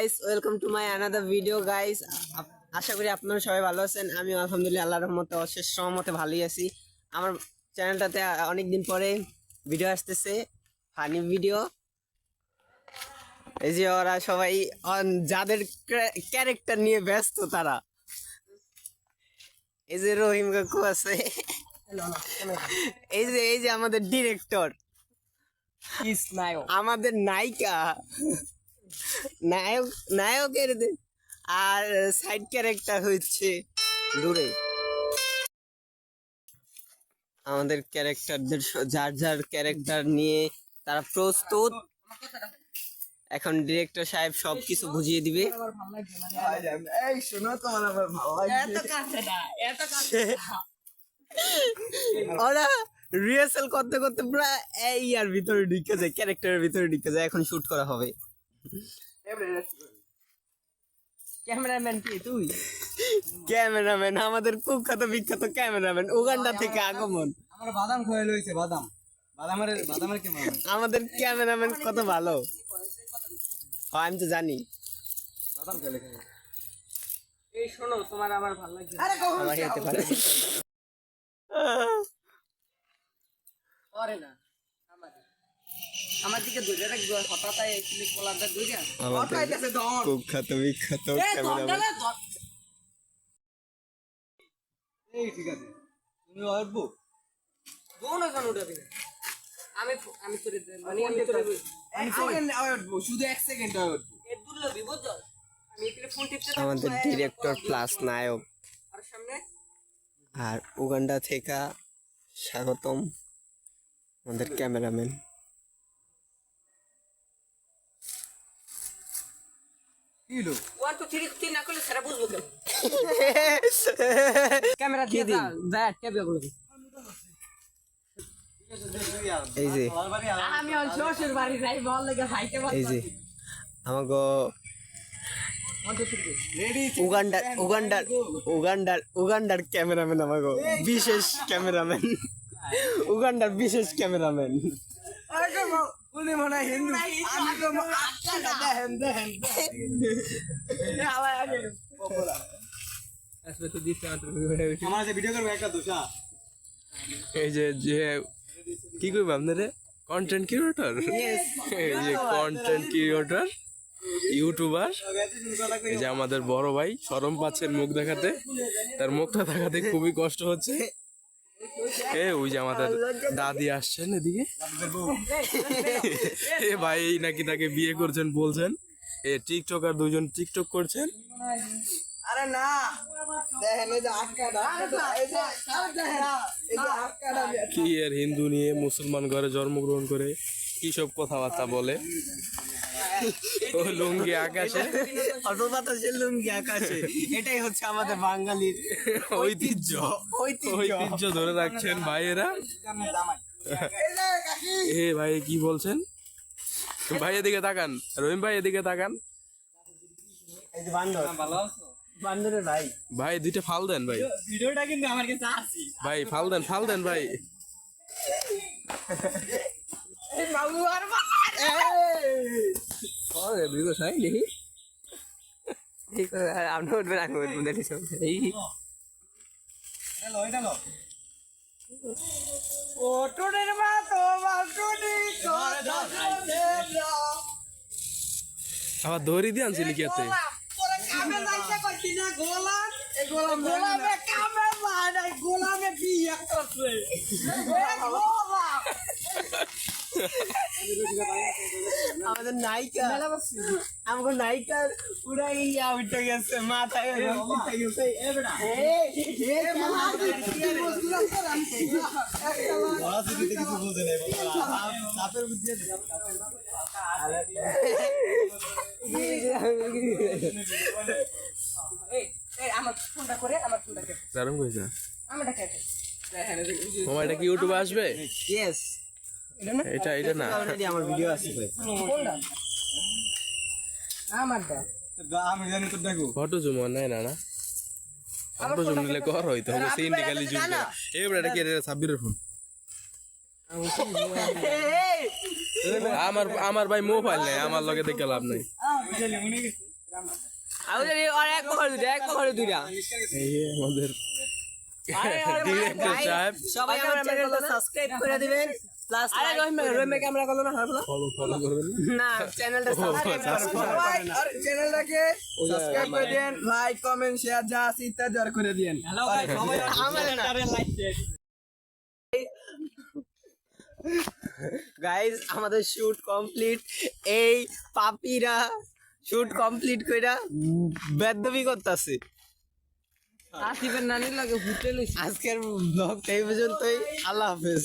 Guys welcome to my another video guys আশা করি আপনারা সবাই ভালো আছেন। আমি আলহামদুলিল্লাহ আল্লাহর রহমতে অশেষ সহমতে ভালোই আছি। আমার চ্যানেলটাতে অনেক দিন পরে ভিডিও আসতেছে ফানি ভিডিও এই যে ওরা সবাই যাদের ক্যারেক্টার নিয়ে ব্যস্ত তারা। এই যে রহিম কাকু আছে। এই যে এই যে আমাদের ডিরেক্টর আমাদের নায়িকা। নায়ক নায়কের আর সাইড ক্যারেক্টার হচ্ছে দূরে। আমাদের ক্যারেক্টারদের যার যার ক্যারেক্টার নিয়ে তারা প্রস্তুত। এখন ডিরেক্টর সাহেব সবকিছু বুঝিয়ে দিবে। এই শোনো তোমার আমার ভালো ওরা রিহার্সাল করতে করতে পুরো এই আর ভিতরে ঢুকে যায় ক্যারেক্টারের ভিতরে ঢুকে যায় এখন শুট করা হবে। ক্যামেরাম্যান কি তুই? ক্যামেরাম্যান আমাদের কুখ্যাত বিখ্যাত ক্যামেরাম্যান উগান্ডা থেকে আগমন। আমার বাদাম খাওয়া লইছে বাদাম। বাদামের বাদামের ক্যামেরা আমাদের ক্যামেরাম্যান কত ভালো? হ্যাঁ, আমি তো জানি। বাদাম খেলে এই শোনো তোমার আমার ভালো লাগছে। আরে কখন আমার হতে পারে। করে না। আমার দিকে ধরে রাখব হঠাৎ কলারটা ধরে। কুখ্যাত বিখ্যাত এ ক্যামেরাম্যান। দন্ডালে ধর। এই ঠিক আছে। তুমি আসব বোন এখন উঠাবি আমি আমি তোরে মানে আমি তোরে এক সেকেন্ড আসব শুধু এক সেকেন্ড আসব এ দুর্লভি বুঝছ আমি এখানে ফোন টিপতে আমাদের ডিরেক্টর প্লাস নায়ক। আর সামনে? আর উগান্ডা থেকে স্বাগতম আমাদের ক্যামেরাম্যান কি হলো ওয়ান টু থ্রি তিন না করলে সেটা বুঝব কেন ক্যামেরা দিয়ে দিন? দা দা টেপগুলো এই যে আমি ওই শ্বশুর বাড়ি যাই বল লাগে হাইতে বল এই যে। আমাকে উগান্ডার উগান্ডার উগান্ডার উগান্ডার ক্যামেরাম্যান আমাকে বিশেষ ক্যামেরাম্যান। উগান্ডার বিশেষ ক্যামেরাম্যান। মনে হয় হিন্দু আমি তো আচ্ছা আমার ভিডিও করবে একটা দোষা এই যে যে কি করব আপনারে কন্টেন্ট ক্রিয়েটর এই যে কন্টেন্ট ক্রিয়েটর ইউটিউবার এই যে আমাদের বড় ভাই সরম পাচ্ছেন মুখ দেখাতে তার মুখটা দেখাতে খুবই কষ্ট হচ্ছে। এ ওই যে আমাদের দাদি আসছেন এদিকে। এ ভাই এই নাকি তাকে বিয়ে করছেন বলছেন। এ টিকটক আর দুজন টিকটক করছেন। আরে না আরে কি এর হিন্দু নিয়ে মুসলমান ঘরে জন্মগ্রহণ করে কি সব কথাবার্তা বলে? ও লুঙ্গি আকাশে। অল্প বাতাসে লুঙ্গি আকাশে। এটাই হচ্ছে আমাদের বাঙালির ঐতিহ্য। ঐতিহ্য। ধরে রাখছেন ভাইয়েরা। এই এ ভাই কি বলছেন? ভাই এদিকে তাকান। রহিম ভাই এদিকে তাকান। এই যে বান্দর। ভালো আছো? বান্দরের ভাই। ভাই দুইটা ফাল দেন ভাই। ভিডিওটা কিন্তু আমার কাছে আছে। ভাই ফাল দেন ফাল দেন ভাই। বাবু আর আপনি উঠবেন আমি উঠবেন দেখি এই। হ্যালো এটা লো ও টুনির মা তোমার টুনি আবার দড়ি দিয়ে আনছিলি কি এতে তোরা কামে যাইতে কইছি না গোলাম এই গোলাম গোলামে কামে নাই গোলামে বিয়ে করছে এই গোলাম আমাদের নায়িকা। আমাকে নায়িকার পুরা ইয়া উঠে গেছে মাথায় উঠে গেছে। চাপের আমার ফোনটা করে আমার ফোনটা কেটে দারুণ কইছে আমারটা কেটে কি ইউটিউবে আসবে? ইয়েস এটা এটা না। অলরেডি আমার ভিডিও আছে ভাই। কোনটা? আমারটা আমি জানি তো দেখো। ফটো জুম নাই না না? ফটো জুম নিলে কর হইতো হবে খালি জুম এবার কি এটা সাব্বিরের ফোন আমার আমার ভাই মোবাইল নেই আমার লগে দেখে লাভ নাই। আমি জানি আর এক পকড়ে দুইটা এক পকড়ে দুইটা। এই আমাদের ডিরেক্টর সাহেব। সবাই আমার চ্যানেলটা সাবস্ক্রাইব করে দিবেন প্লাস আরে রহিম ভাই রহিম করল না হারবো ফলো ফলো করবেন না চ্যানেলটা সাবস্ক্রাইব আর চ্যানেলটাকে সাবস্ক্রাইব করে দেন লাইক কমেন্ট শেয়ার যা আছে ইত্যাদি আর করে দেন আমার না গাইস আমাদের শুট কমপ্লিট এই পাপিরা শুট কমপ্লিট কইরা বেদবি করতেছে। আজকের ব্লগ এই পর্যন্তই। আল্লাহ হাফেজ।